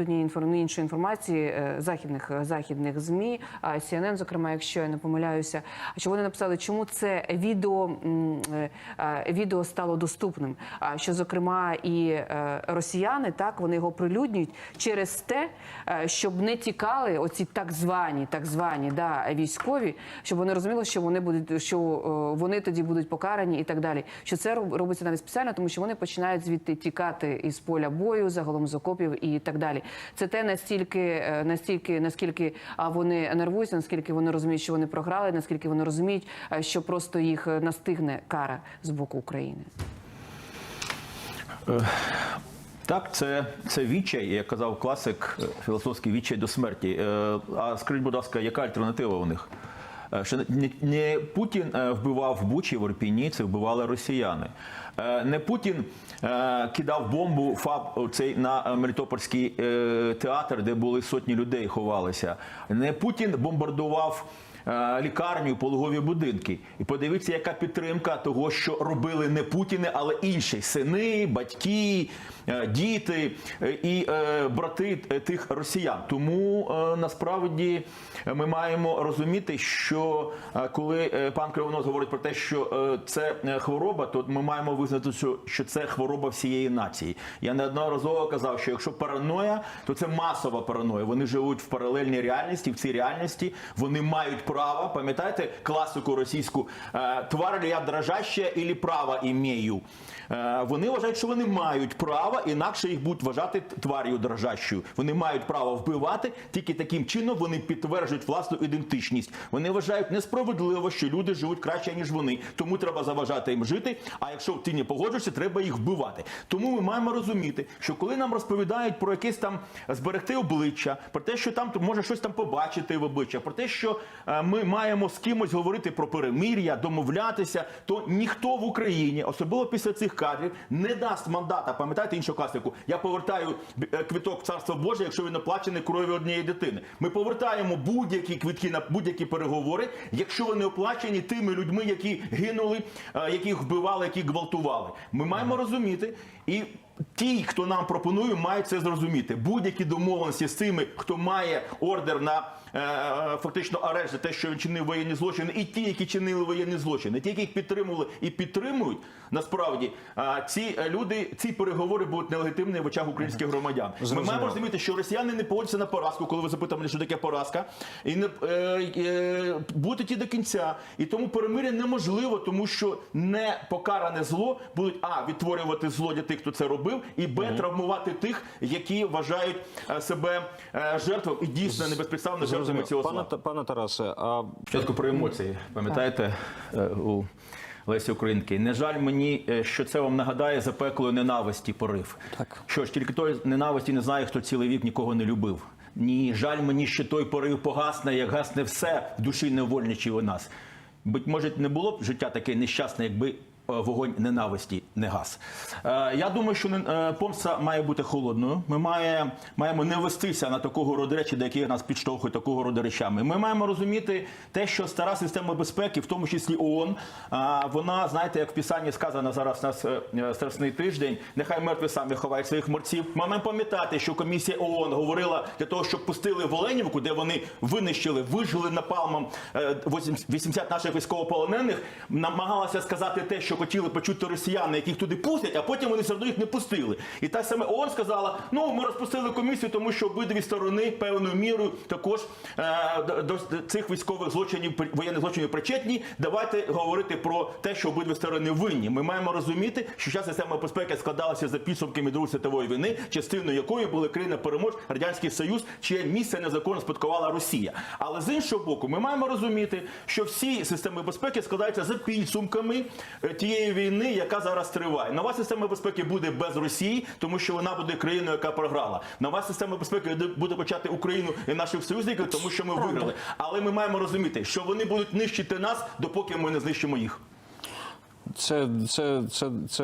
Іншої інформації е, західних західних змі, CNN, зокрема, якщо я не помиляюся, що вони написали, чому це відео е, е, відео стало доступним. А що зокрема і е, росіяни так вони його прилюднюють через те, е, щоб не тікали оці так звані, так звані да військові, щоб вони розуміли, що вони будуть, що е, вони тоді будуть покарані і так далі. Що це робиться навіть спеціально, тому що вони починають звідти тікати із поля бою, загалом з окопів і так далі. Це те настільки, е, настільки, наскільки вони нервуються, наскільки вони розуміють, що вони програли, наскільки вони розуміють, е, що просто їх е, настигне кара з боку України. Так, це, це відчай, як казав класик, філософський відчай до смерті. А скажіть, будь ласка, яка альтернатива у них? Е, Що не, Путін е, вбивав в Бучі, в Орпіні, це вбивали росіяни. Е, Не Путін кидав бомбу ФАБ цей на Мелітопольський театр, де були сотні людей, ховалися. Не Путін бомбардував лікарню, пологові будинки. І подивіться, яка підтримка того, що робили не Путіни, але інші сини, батьки, е, діти е, і е, брати е, тих росіян. Тому е, насправді ми маємо розуміти, що е, коли е, пан Кривонос говорить про те, що е, це е, хвороба, то ми маємо визнати, що це хвороба всієї нації. Я неодноразово казав, що якщо параноя, то це масова параноя. Вони живуть в паралельній реальності. В цій реальності вони мають право. Пам'ятаєте класику російську тварь ли я дрожаща і право імею. Е, Вони вважають, що вони мають право, інакше їх будуть вважати твар'ю дрожащою. Вони мають право вбивати, тільки таким чином вони підтверджують власну ідентичність. Вони вважають несправедливо, що люди живуть краще ніж вони. Тому треба заважати їм жити. А якщо ти не погоджуєшся, треба їх вбивати. Тому ми маємо розуміти, що коли нам розповідають про якесь там зберегти обличчя, про те, що там може щось там побачити в обличчя, про те, що е, ми маємо з кимось говорити про перемир'я, домовлятися, то ніхто в Україні, особливо після цих кадрів, не дасть мандата. Пам'ятаєте іншу класику? Я повертаю е, квиток в царство Боже, якщо він оплачений кров'ю однієї дитини. Ми повертаємо будь-які квитки на будь-які переговори, якщо вони оплачені тими людьми, які гинули, е, яких вбивали, які гвалтували. Ми маємо розуміти і. Ті, хто нам пропонує, мають це зрозуміти. Будь-які домовленості з тими, хто має ордер на е, е, фактично арешт за те, що він чинив воєнні злочини, і ті, які чинили воєнні злочини, ті, які їх підтримували і підтримують, насправді е, ці люди, ці переговори будуть нелегітимні в очах українських громадян. Ми маємо розуміти, що росіяни не погодяться на поразку, коли ви запитали, що таке поразка, і не е, е, будуть і до кінця. І тому перемир'я неможливо, тому що не покаране зло будуть а відтворювати зло для тих, хто це робив, і б травмувати тих, які вважають е, себе е, жертвою і дійсно небезпідставно жертвами цього Пане, зла. Та- пане Тарасе, а Спочатку про емоції. Пам'ятаєте е, у Лесі Українки? Не жаль мені, що це вам нагадає запеклої ненависті порив. Так. Що ж, тільки той ненависті не знає, хто цілий вік нікого не любив. Ні, жаль мені, що той порив погасне, як гасне все в душі невольничі у нас. Быть може, не було б життя таке нещасне, якби вогонь ненависті не гас. Е, Я думаю, що е, помста має бути холодною. Ми має, маємо не вестися на такого роду речі, до яких нас підштовхують такого роду речами. Ми маємо розуміти те, що стара система безпеки, в тому числі ООН, вона, знаєте, як в Писанні сказано зараз у нас е, е, страсний тиждень, нехай мертві самі ховають своїх морців. Маємо пам'ятати, що комісія ООН говорила для того, щоб пустили в Оленівку, де вони винищили, вижили напалмом е, 80 наших військовополонених, намагалася сказати те, що хотіли почути росіяни, яких туди пустять, а потім вони все одно їх не пустили. І та саме ООН сказала: ну ми розпустили комісію, тому що обидві сторони певною мірою також е, до, цих військових злочинів воєнних злочинів причетні. Давайте говорити про те, що обидві сторони винні. Ми маємо розуміти, що ця система безпеки складалася за підсумками Другої світової війни, частиною якої були країни перемож Радянський Союз, чиє місце незаконно спадкувала Росія. Але з іншого боку, ми маємо розуміти, що всі системи безпеки складаються за підсумками е, тієї війни, яка зараз триває. Нова система безпеки буде без Росії, тому що вона буде країною, яка програла. Нова система безпеки буде почати Україну і наших союзників, тому що ми виграли. Але ми маємо розуміти, що вони будуть нищити нас, допоки ми не знищимо їх. це, це, це, це